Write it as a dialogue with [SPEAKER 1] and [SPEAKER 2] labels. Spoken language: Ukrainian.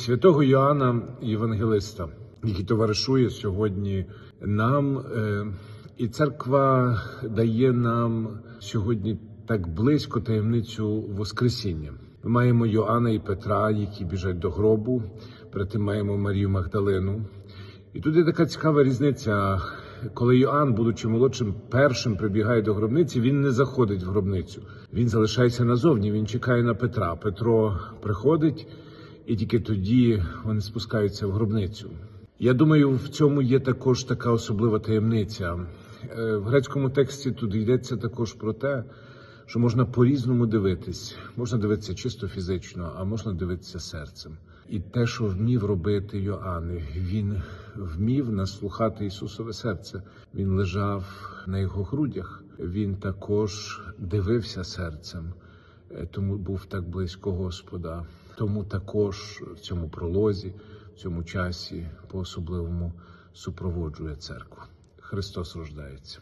[SPEAKER 1] святого Йоанна Євангелиста, який товаришує сьогодні нам, е, і церква дає нам сьогодні так близько таємницю Воскресіння. Ми маємо Йоанна і Петра, які біжать до гробу. Перед тим маємо Марію Магдалину. І тут є така цікава різниця. Коли Йоанн, будучи молодшим, першим прибігає до гробниці, він не заходить в гробницю. Він залишається назовні. Він чекає на Петра. Петро приходить, і тільки тоді вони спускаються в гробницю. Я думаю, в цьому є також така особлива таємниця. Е, В грецькому тексті тут йдеться також про те, що можна по-різному дивитись. Можна дивитися чисто фізично, а можна дивитися серцем. І те, що вмів робити Йоанн, він вмів наслухати Ісусове серце. Він лежав на його грудях. Він також дивився серцем, тому був так близько Господа. Тому також в цьому пролозі, в цьому часі по особливому супроводжує церкву. Христос рождається.